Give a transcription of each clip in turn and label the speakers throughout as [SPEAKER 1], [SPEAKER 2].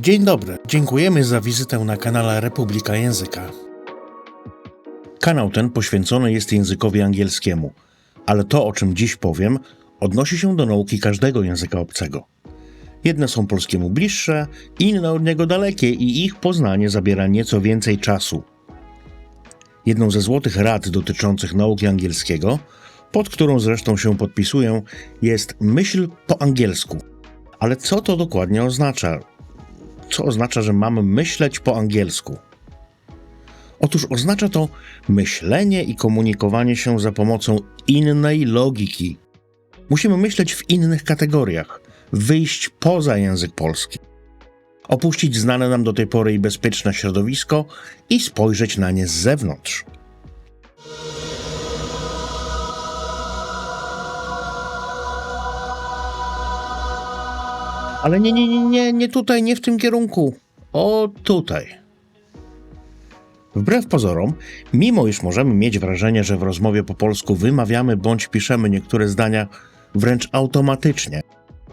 [SPEAKER 1] Dzień dobry, dziękujemy za wizytę na kanale Republika Języka. Kanał ten poświęcony jest językowi angielskiemu, ale to, o czym dziś powiem, odnosi się do nauki każdego języka obcego. Jedne są polskiemu bliższe, inne od niego dalekie i ich poznanie zabiera nieco więcej czasu. Jedną ze złotych rad dotyczących nauki angielskiego, pod którą zresztą się podpisuję, jest myśl po angielsku. Ale co to dokładnie oznacza? Co oznacza, że mamy myśleć po angielsku? Otóż oznacza to myślenie i komunikowanie się za pomocą innej logiki. Musimy myśleć w innych kategoriach, wyjść poza język polski, opuścić znane nam do tej pory i bezpieczne środowisko i spojrzeć na nie z zewnątrz. Ale nie, nie, nie, nie, nie tutaj, nie w tym kierunku. O tutaj. Wbrew pozorom, mimo iż możemy mieć wrażenie, że w rozmowie po polsku wymawiamy bądź piszemy niektóre zdania wręcz automatycznie,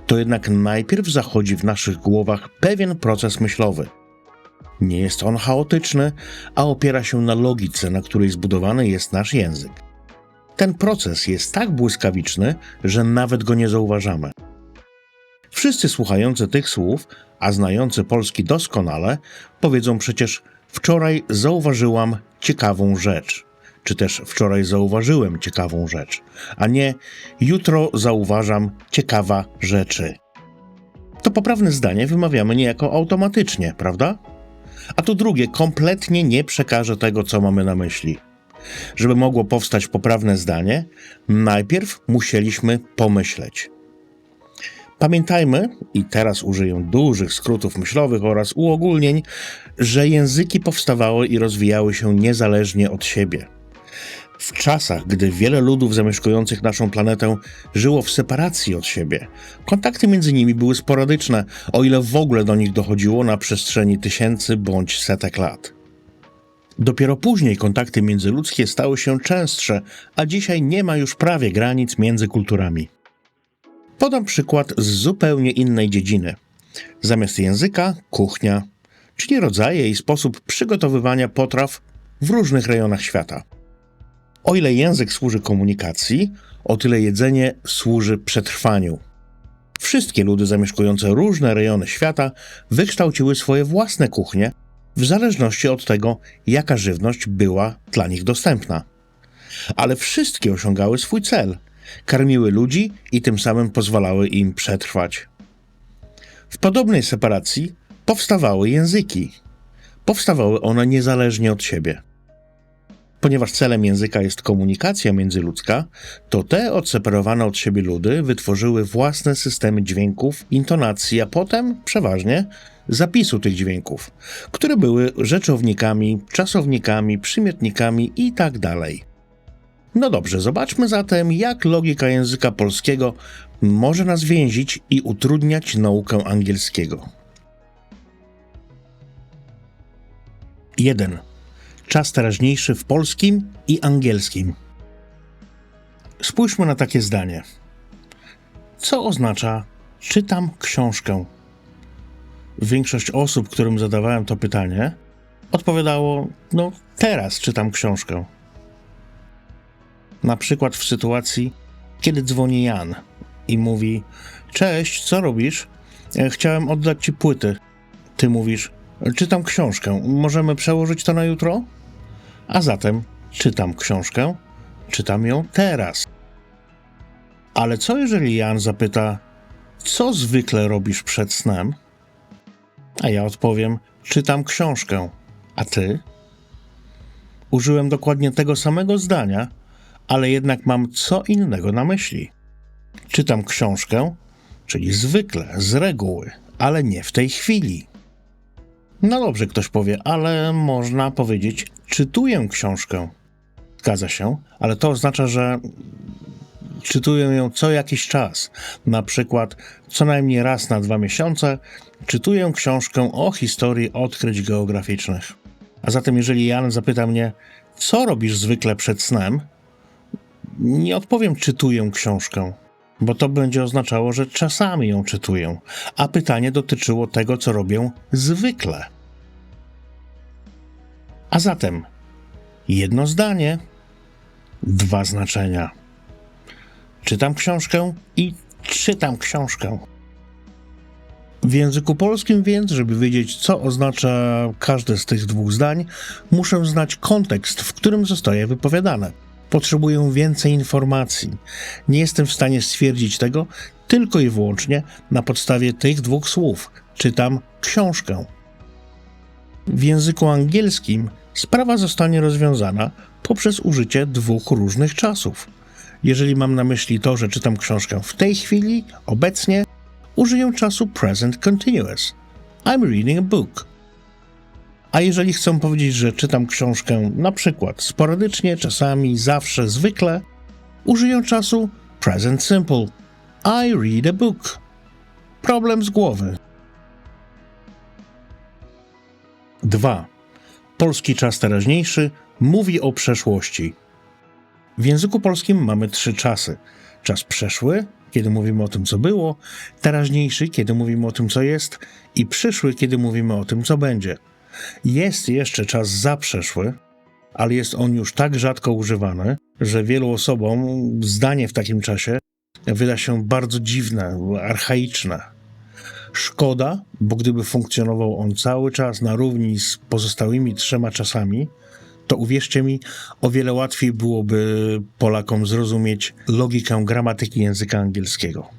[SPEAKER 1] to jednak najpierw zachodzi w naszych głowach pewien proces myślowy. Nie jest on chaotyczny, a opiera się na logice, na której zbudowany jest nasz język. Ten proces jest tak błyskawiczny, że nawet go nie zauważamy. Wszyscy słuchający tych słów, a znający polski doskonale, powiedzą przecież: Wczoraj zauważyłam ciekawą rzecz, czy też wczoraj zauważyłem ciekawą rzecz, a nie jutro zauważam ciekawa rzeczy. To poprawne zdanie wymawiamy niejako automatycznie, prawda? A to drugie kompletnie nie przekaże tego, co mamy na myśli. Żeby mogło powstać poprawne zdanie, najpierw musieliśmy pomyśleć. Pamiętajmy, i teraz użyję dużych skrótów myślowych oraz uogólnień, że języki powstawały i rozwijały się niezależnie od siebie. W czasach, gdy wiele ludów zamieszkujących naszą planetę żyło w separacji od siebie, kontakty między nimi były sporadyczne, o ile w ogóle do nich dochodziło na przestrzeni tysięcy bądź setek lat. Dopiero później kontakty międzyludzkie stały się częstsze, a dzisiaj nie ma już prawie granic między kulturami. Podam przykład z zupełnie innej dziedziny. Zamiast języka, kuchnia, czyli rodzaje i sposób przygotowywania potraw w różnych rejonach świata. O ile język służy komunikacji, o tyle jedzenie służy przetrwaniu. Wszystkie ludy zamieszkujące różne rejony świata wykształciły swoje własne kuchnie, w zależności od tego, jaka żywność była dla nich dostępna. Ale wszystkie osiągały swój cel karmiły ludzi i tym samym pozwalały im przetrwać. W podobnej separacji powstawały języki. Powstawały one niezależnie od siebie. Ponieważ celem języka jest komunikacja międzyludzka, to te odseparowane od siebie ludy wytworzyły własne systemy dźwięków, intonacji, a potem przeważnie zapisu tych dźwięków, które były rzeczownikami, czasownikami, przymiotnikami itd. No dobrze, zobaczmy zatem, jak logika języka polskiego może nas więzić i utrudniać naukę angielskiego. 1. Czas teraźniejszy w polskim i angielskim. Spójrzmy na takie zdanie. Co oznacza czytam książkę? Większość osób, którym zadawałem to pytanie, odpowiadało: No, teraz czytam książkę. Na przykład w sytuacji, kiedy dzwoni Jan i mówi: Cześć, co robisz? E, chciałem oddać ci płyty. Ty mówisz: Czytam książkę, możemy przełożyć to na jutro? A zatem czytam książkę, czytam ją teraz. Ale co jeżeli Jan zapyta: Co zwykle robisz przed snem? A ja odpowiem: Czytam książkę. A ty? Użyłem dokładnie tego samego zdania, ale jednak mam co innego na myśli. Czytam książkę, czyli zwykle, z reguły, ale nie w tej chwili. No dobrze, ktoś powie, ale można powiedzieć, czytuję książkę. Zgadza się, ale to oznacza, że czytuję ją co jakiś czas. Na przykład co najmniej raz na dwa miesiące czytuję książkę o historii odkryć geograficznych. A zatem, jeżeli Jan zapyta mnie, co robisz zwykle przed snem, nie odpowiem, czytuję książkę. bo to będzie oznaczało, że czasami ją czytuję, a pytanie dotyczyło tego, co robię zwykle. A zatem jedno zdanie, dwa znaczenia. Czytam książkę i czytam książkę. W języku polskim więc, żeby wiedzieć, co oznacza każde z tych dwóch zdań, muszę znać kontekst, w którym zostaje wypowiadane. Potrzebuję więcej informacji. Nie jestem w stanie stwierdzić tego tylko i wyłącznie na podstawie tych dwóch słów. Czytam książkę. W języku angielskim sprawa zostanie rozwiązana poprzez użycie dwóch różnych czasów. Jeżeli mam na myśli to, że czytam książkę w tej chwili, obecnie, użyję czasu present continuous. I'm reading a book. A jeżeli chcę powiedzieć, że czytam książkę na przykład sporadycznie, czasami, zawsze, zwykle, użyję czasu present simple. I read a book. Problem z głowy. 2. Polski czas teraźniejszy mówi o przeszłości. W języku polskim mamy trzy czasy. Czas przeszły, kiedy mówimy o tym, co było, teraźniejszy, kiedy mówimy o tym, co jest, i przyszły, kiedy mówimy o tym, co będzie. Jest jeszcze czas zaprzeszły, ale jest on już tak rzadko używany, że wielu osobom zdanie w takim czasie wyda się bardzo dziwne, archaiczne. Szkoda, bo gdyby funkcjonował on cały czas na równi z pozostałymi trzema czasami, to uwierzcie mi, o wiele łatwiej byłoby Polakom zrozumieć logikę gramatyki języka angielskiego.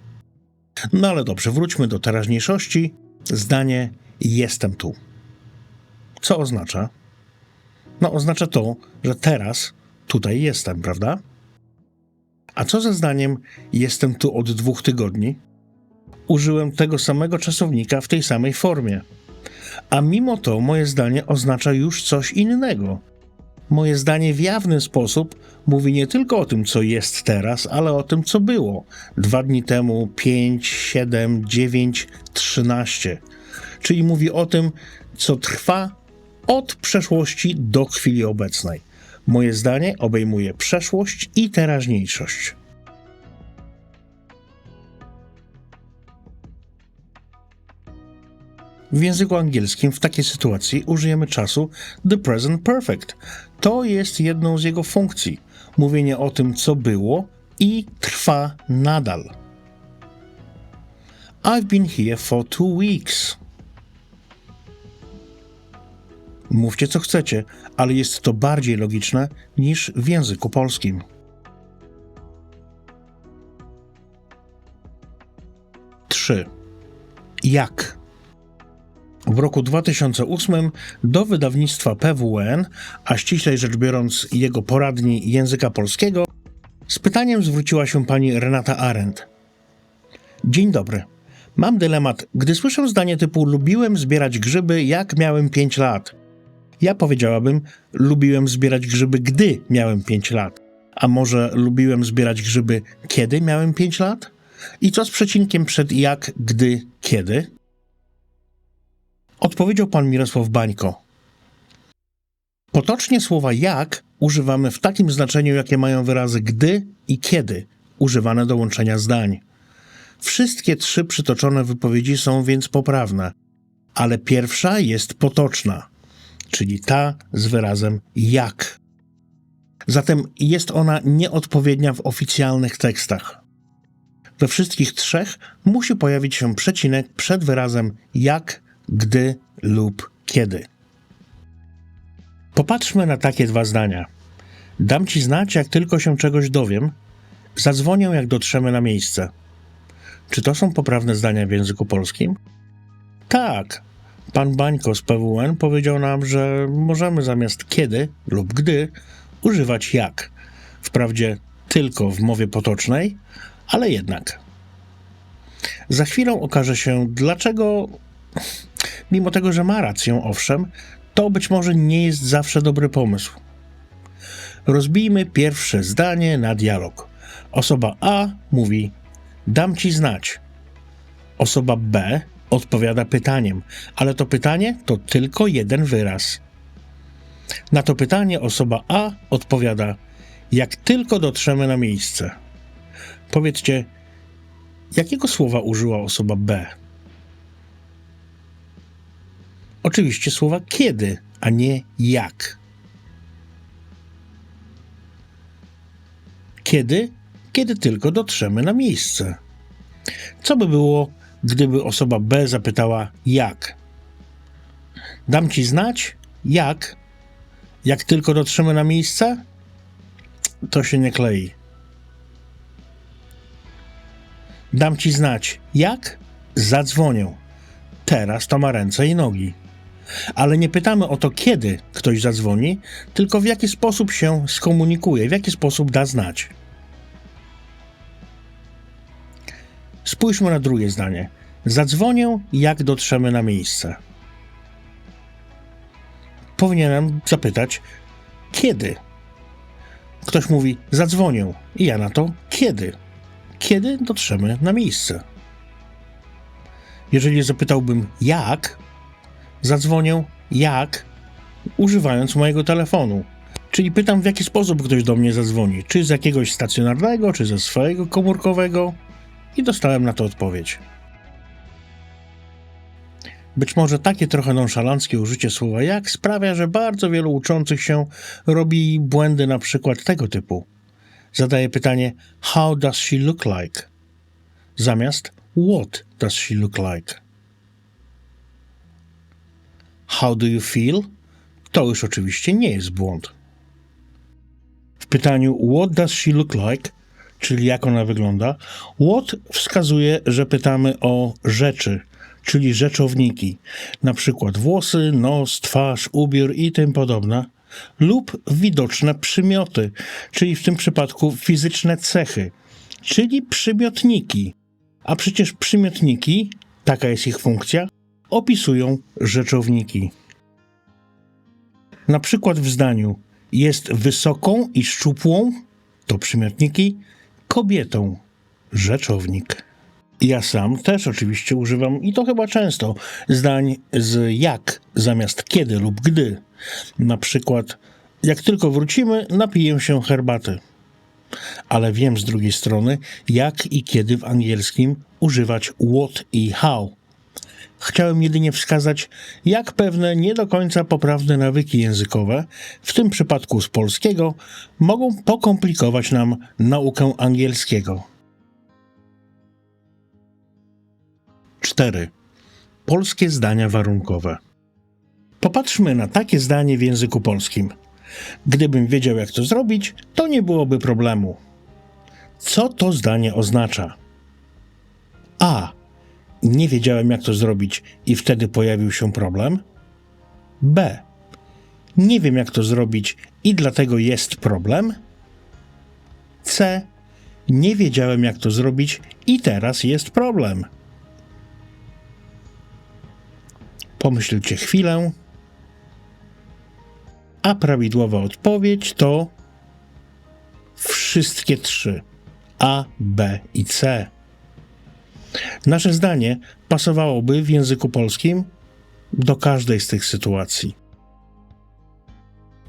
[SPEAKER 1] No ale dobrze, wróćmy do teraźniejszości. Zdanie jestem tu. Co oznacza? No, oznacza to, że teraz tutaj jestem, prawda? A co ze zdaniem jestem tu od dwóch tygodni? Użyłem tego samego czasownika w tej samej formie. A mimo to moje zdanie oznacza już coś innego. Moje zdanie w jawny sposób mówi nie tylko o tym, co jest teraz, ale o tym, co było dwa dni temu, pięć, siedem, dziewięć, trzynaście. Czyli mówi o tym, co trwa od przeszłości do chwili obecnej. Moje zdanie obejmuje przeszłość i teraźniejszość. W języku angielskim w takiej sytuacji użyjemy czasu the present perfect. To jest jedną z jego funkcji. Mówienie o tym, co było i trwa nadal. I've been here for two weeks. Mówcie co chcecie, ale jest to bardziej logiczne niż w języku polskim. Trzy. Jak? W roku 2008 do wydawnictwa PWN, a ściślej rzecz biorąc jego poradni języka polskiego, z pytaniem zwróciła się pani Renata Arendt. Dzień dobry. Mam dylemat, gdy słyszę zdanie typu lubiłem zbierać grzyby jak miałem 5 lat. Ja powiedziałabym, lubiłem zbierać grzyby, gdy miałem 5 lat. A może lubiłem zbierać grzyby, kiedy miałem 5 lat? I co z przecinkiem przed jak, gdy, kiedy? Odpowiedział pan Mirosław Bańko. Potocznie słowa jak używamy w takim znaczeniu, jakie mają wyrazy gdy i kiedy, używane do łączenia zdań. Wszystkie trzy przytoczone wypowiedzi są więc poprawne, ale pierwsza jest potoczna, czyli ta z wyrazem jak. Zatem jest ona nieodpowiednia w oficjalnych tekstach. We wszystkich trzech musi pojawić się przecinek przed wyrazem jak gdy lub kiedy. Popatrzmy na takie dwa zdania. Dam ci znać, jak tylko się czegoś dowiem. Zadzwonię, jak dotrzemy na miejsce. Czy to są poprawne zdania w języku polskim? Tak. Pan Bańko z PWN powiedział nam, że możemy zamiast kiedy lub gdy używać jak. Wprawdzie tylko w mowie potocznej, ale jednak. Za chwilę okaże się, dlaczego mimo tego, że ma rację, owszem, to być może nie jest zawsze dobry pomysł. Rozbijmy pierwsze zdanie na dialog. Osoba A mówi: Dam ci znać. Osoba B odpowiada pytaniem, ale to pytanie to tylko jeden wyraz. Na to pytanie osoba A odpowiada: Jak tylko dotrzemy na miejsce. Powiedzcie: Jakiego słowa użyła osoba B? Oczywiście słowa kiedy, a nie jak. Kiedy? Kiedy tylko dotrzemy na miejsce. Co by było, gdyby osoba B zapytała jak? Dam ci znać? Jak? Jak tylko dotrzemy na miejsce? To się nie klei. Dam ci znać. Jak? Zadzwonię. Teraz to ma ręce i nogi. Ale nie pytamy o to, kiedy ktoś zadzwoni, tylko w jaki sposób się skomunikuje, w jaki sposób da znać. Spójrzmy na drugie zdanie. Zadzwonię, jak dotrzemy na miejsce. Powinienem zapytać, kiedy? Ktoś mówi, zadzwonię. I ja na to, kiedy? Kiedy dotrzemy na miejsce? Jeżeli zapytałbym, jak, zadzwonię, jak, używając mojego telefonu. Czyli pytam, w jaki sposób ktoś do mnie zadzwoni. Czy z jakiegoś stacjonarnego, czy ze swojego komórkowego. I dostałem na to odpowiedź. Być może takie trochę nonszalanckie użycie słowa jak sprawia, że bardzo wielu uczących się robi błędy na przykład tego typu. Zadaje pytanie How does she look like? Zamiast What does she look like? How do you feel? To już oczywiście nie jest błąd. W pytaniu What does she look like? Czyli jak ona wygląda, what wskazuje, że pytamy o rzeczy, czyli rzeczowniki, na przykład włosy, nos, twarz, ubiór i tym podobne, lub widoczne przymioty, czyli w tym przypadku fizyczne cechy, czyli przymiotniki. A przecież przymiotniki, taka jest ich funkcja, opisują rzeczowniki. Na przykład w zdaniu jest wysoką i szczupłą, to przymiotniki, kobietą, rzeczownik. Ja sam też oczywiście używam, i to chyba często, zdań z jak zamiast kiedy lub gdy. Na przykład, jak tylko wrócimy, napiję się herbaty. Ale wiem z drugiej strony, jak i kiedy w angielskim używać what i how. Chciałem jedynie wskazać, jak pewne nie do końca poprawne nawyki językowe, w tym przypadku z polskiego, mogą pokomplikować nam naukę angielskiego. 4. Polskie zdania warunkowe. Popatrzmy na takie zdanie w języku polskim. Gdybym wiedział, jak to zrobić, to nie byłoby problemu. Co to zdanie oznacza? A. Nie wiedziałem, jak to zrobić, i wtedy pojawił się problem. B. Nie wiem, jak to zrobić, i dlatego jest problem. C. Nie wiedziałem, jak to zrobić, i teraz jest problem. Pomyślcie chwilę. A prawidłowa odpowiedź to wszystkie trzy: A, B i C. Nasze zdanie pasowałoby w języku polskim do każdej z tych sytuacji.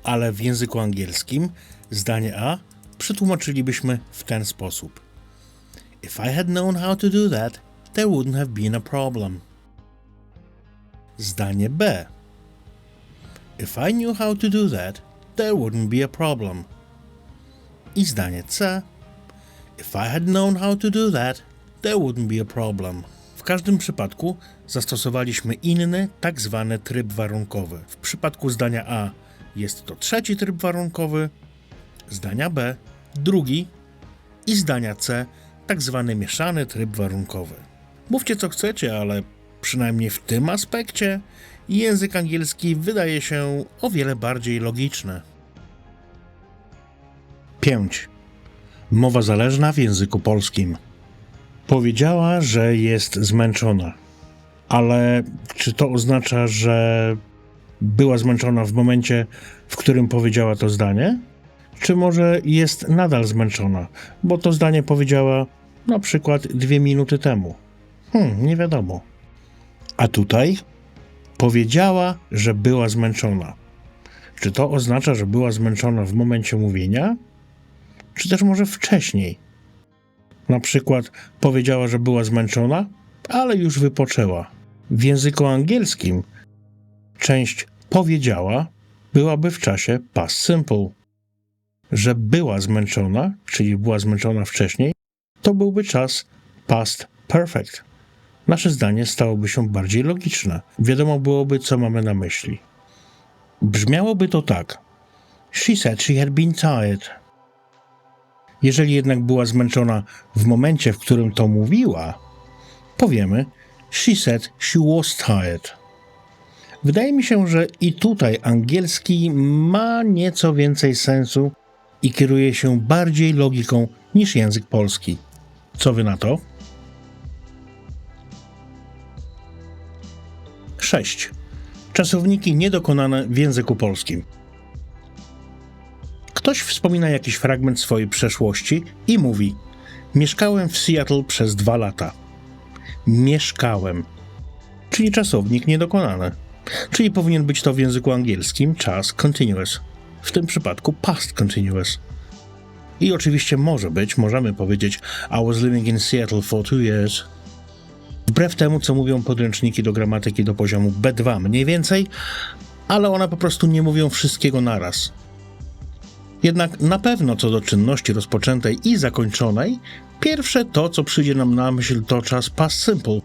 [SPEAKER 1] Ale w języku angielskim zdanie A przetłumaczylibyśmy w ten sposób: If I had known how to do that, there wouldn't have been a problem. Zdanie B. If I knew how to do that, there wouldn't be a problem. I zdanie C. If I had known how to do that, there wouldn't be a problem. W każdym przypadku zastosowaliśmy inny, tak zwany tryb warunkowy. W przypadku zdania A jest to trzeci tryb warunkowy, zdania B drugi i zdania C tak zwany mieszany tryb warunkowy. Mówcie co chcecie, ale przynajmniej w tym aspekcie język angielski wydaje się o wiele bardziej logiczny. 5. Mowa zależna w języku polskim. Powiedziała, że jest zmęczona. Ale czy to oznacza, że była zmęczona w momencie, w którym powiedziała to zdanie? Czy może jest nadal zmęczona, bo to zdanie powiedziała na przykład dwie minuty temu? Hmm, nie wiadomo. A tutaj powiedziała, że była zmęczona. Czy to oznacza, że była zmęczona w momencie mówienia? Czy też może wcześniej? Na przykład powiedziała, że była zmęczona, ale już wypoczęła. W języku angielskim część powiedziała byłaby w czasie past simple. Że była zmęczona, czyli była zmęczona wcześniej, to byłby czas past perfect. Nasze zdanie stałoby się bardziej logiczne. Wiadomo byłoby, co mamy na myśli. Brzmiałoby to tak. She said she had been tired. Jeżeli jednak była zmęczona w momencie, w którym to mówiła, powiemy She said she was tired. Wydaje mi się, że i tutaj angielski ma nieco więcej sensu i kieruje się bardziej logiką niż język polski. Co wy na to? 6. Czasowniki niedokonane w języku polskim. Ktoś wspomina jakiś fragment swojej przeszłości i mówi: Mieszkałem w Seattle przez dwa lata. Mieszkałem. Czyli czasownik niedokonany. Czyli powinien być to w języku angielskim czas continuous. W tym przypadku past continuous. I oczywiście może być, możemy powiedzieć I was living in Seattle for two years. Wbrew temu, co mówią podręczniki do gramatyki do poziomu B2 mniej więcej, ale one po prostu nie mówią wszystkiego naraz. Jednak na pewno co do czynności rozpoczętej i zakończonej, pierwsze to, co przyjdzie nam na myśl, to czas past simple.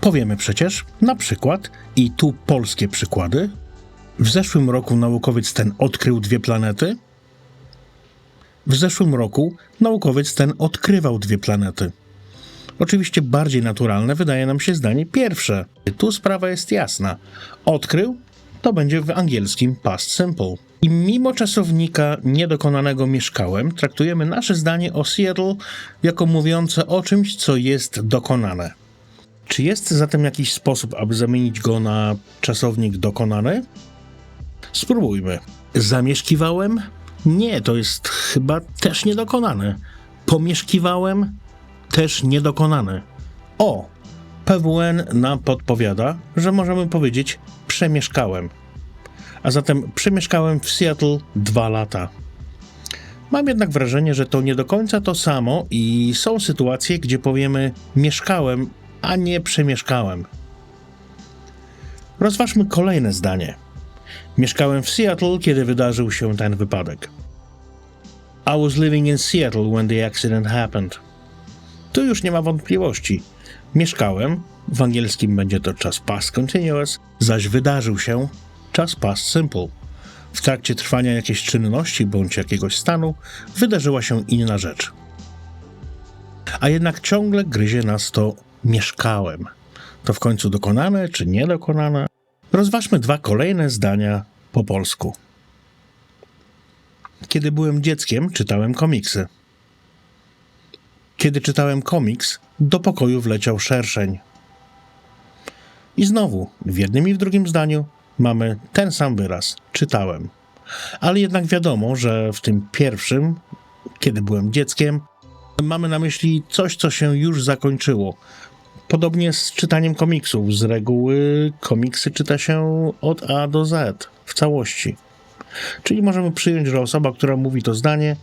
[SPEAKER 1] Powiemy przecież, na przykład, i tu polskie przykłady, w zeszłym roku naukowiec ten odkrył dwie planety. W zeszłym roku naukowiec ten odkrywał dwie planety. Oczywiście bardziej naturalne wydaje nam się zdanie pierwsze. Tu sprawa jest jasna. Odkrył to będzie w angielskim past simple. I mimo czasownika niedokonanego mieszkałem, traktujemy nasze zdanie o Seattle jako mówiące o czymś, co jest dokonane. Czy jest zatem jakiś sposób, aby zamienić go na czasownik dokonany? Spróbujmy. Zamieszkiwałem? Nie, to jest chyba też niedokonane. Pomieszkiwałem? Też niedokonane. O, PWN nam podpowiada, że możemy powiedzieć przemieszkałem. A zatem przemieszkałem w Seattle dwa lata. Mam jednak wrażenie, że to nie do końca to samo i są sytuacje, gdzie powiemy mieszkałem, a nie przemieszkałem. Rozważmy kolejne zdanie. Mieszkałem w Seattle, kiedy wydarzył się ten wypadek. I was living in Seattle when the accident happened. Tu już nie ma wątpliwości. Mieszkałem, w angielskim będzie to czas past continuous, zaś wydarzył się czas past simple. W trakcie trwania jakiejś czynności bądź jakiegoś stanu wydarzyła się inna rzecz. A jednak ciągle gryzie nas to mieszkałem. To w końcu dokonane czy niedokonane? Rozważmy dwa kolejne zdania po polsku. Kiedy byłem dzieckiem, czytałem komiksy. Kiedy czytałem komiks, do pokoju wleciał szerszeń. I znowu, w jednym i w drugim zdaniu mamy ten sam wyraz czytałem. Ale jednak wiadomo, że w tym pierwszym, kiedy byłem dzieckiem, mamy na myśli coś, co się już zakończyło. Podobnie z czytaniem komiksów. Z reguły komiksy czyta się od A do Z w całości. Czyli możemy przyjąć, że osoba, która mówi to zdanie,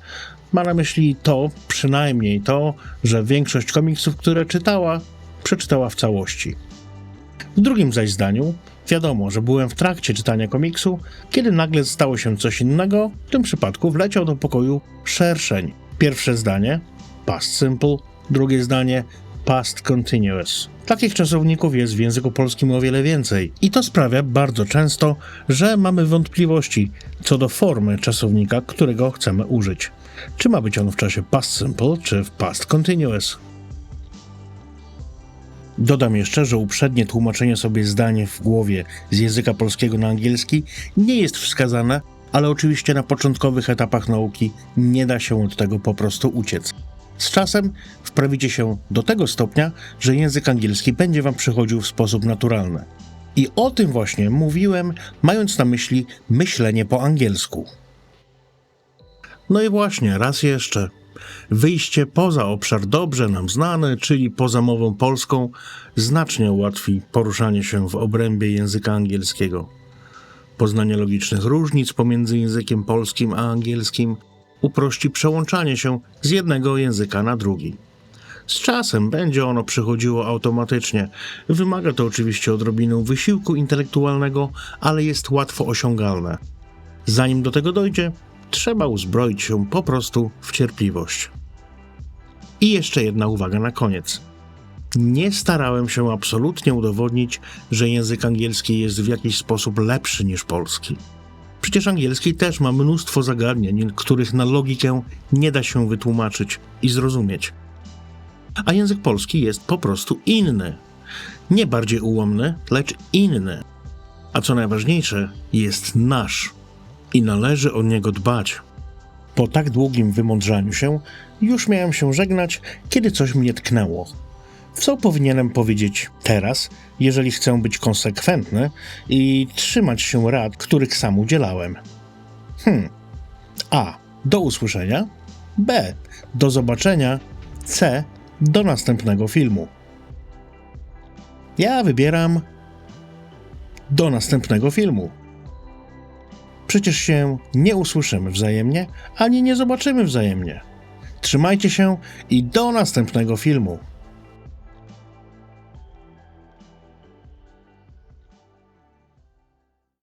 [SPEAKER 1] ma na myśli to, przynajmniej to, że większość komiksów, które czytała, przeczytała w całości. W drugim zaś zdaniu wiadomo, że byłem w trakcie czytania komiksu, kiedy nagle stało się coś innego, w tym przypadku wleciał do pokoju szerszeń. Pierwsze zdanie past simple, drugie zdanie past continuous. Takich czasowników jest w języku polskim o wiele więcej i to sprawia bardzo często, że mamy wątpliwości co do formy czasownika, którego chcemy użyć. Czy ma być on w czasie past simple, czy w past continuous? Dodam jeszcze, że uprzednie tłumaczenie sobie zdanie w głowie z języka polskiego na angielski nie jest wskazane, ale oczywiście na początkowych etapach nauki nie da się od tego po prostu uciec. Z czasem wprawicie się do tego stopnia, że język angielski będzie wam przychodził w sposób naturalny. I o tym właśnie mówiłem, mając na myśli myślenie po angielsku. No i właśnie, raz jeszcze. Wyjście poza obszar dobrze nam znany, czyli poza mową polską, znacznie ułatwi poruszanie się w obrębie języka angielskiego. Poznanie logicznych różnic pomiędzy językiem polskim a angielskim uprości przełączanie się z jednego języka na drugi. Z czasem będzie ono przychodziło automatycznie. Wymaga to oczywiście odrobinę wysiłku intelektualnego, ale jest łatwo osiągalne. Zanim do tego dojdzie, trzeba uzbroić się po prostu w cierpliwość. I jeszcze jedna uwaga na koniec. Nie starałem się absolutnie udowodnić, że język angielski jest w jakiś sposób lepszy niż polski. Przecież angielski też ma mnóstwo zagadnień, których na logikę nie da się wytłumaczyć i zrozumieć. A język polski jest po prostu inny. Nie bardziej ułomny, lecz inny. A co najważniejsze, jest nasz i należy o niego dbać. Po tak długim wymądrzaniu się, już miałem się żegnać, kiedy coś mnie tknęło. Co powinienem powiedzieć teraz, jeżeli chcę być konsekwentny i trzymać się rad, których sam udzielałem? Hmm. A. Do usłyszenia. B. Do zobaczenia. C. Do następnego filmu. Ja wybieram do następnego filmu. Przecież się nie usłyszymy wzajemnie, ani nie zobaczymy wzajemnie. Trzymajcie się i do następnego filmu.